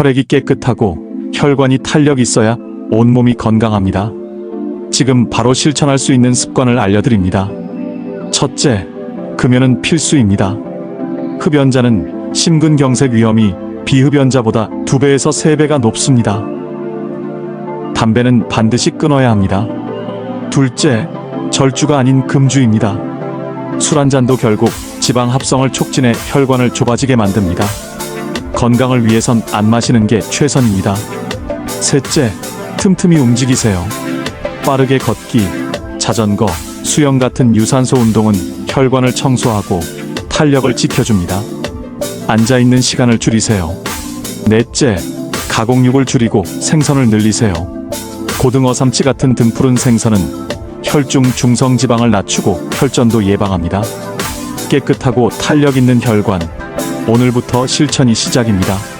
혈액이 깨끗하고 혈관이 탄력 있어야 온몸이 건강합니다. 지금 바로 실천할 수 있는 습관을 알려드립니다. 첫째, 금연은 필수입니다. 흡연자는 심근경색 위험이 비흡연자보다 2배에서 3배가 높습니다. 담배는 반드시 끊어야 합니다. 둘째, 절주가 아닌 금주입니다. 술 한 잔도 결국 지방 합성을 촉진해 혈관을 좁아지게 만듭니다. 건강을 위해선 안 마시는 게 최선입니다. 셋째, 틈틈이 움직이세요. 빠르게 걷기, 자전거, 수영 같은 유산소 운동은 혈관을 청소하고 탄력을 지켜줍니다. 앉아 있는 시간을 줄이세요. 넷째, 가공육을 줄이고 생선을 늘리세요. 고등어 삼치 같은 등푸른 생선은 혈중 중성 지방을 낮추고 혈전도 예방합니다. 깨끗하고 탄력 있는 혈관. 오늘부터 실천이 시작입니다.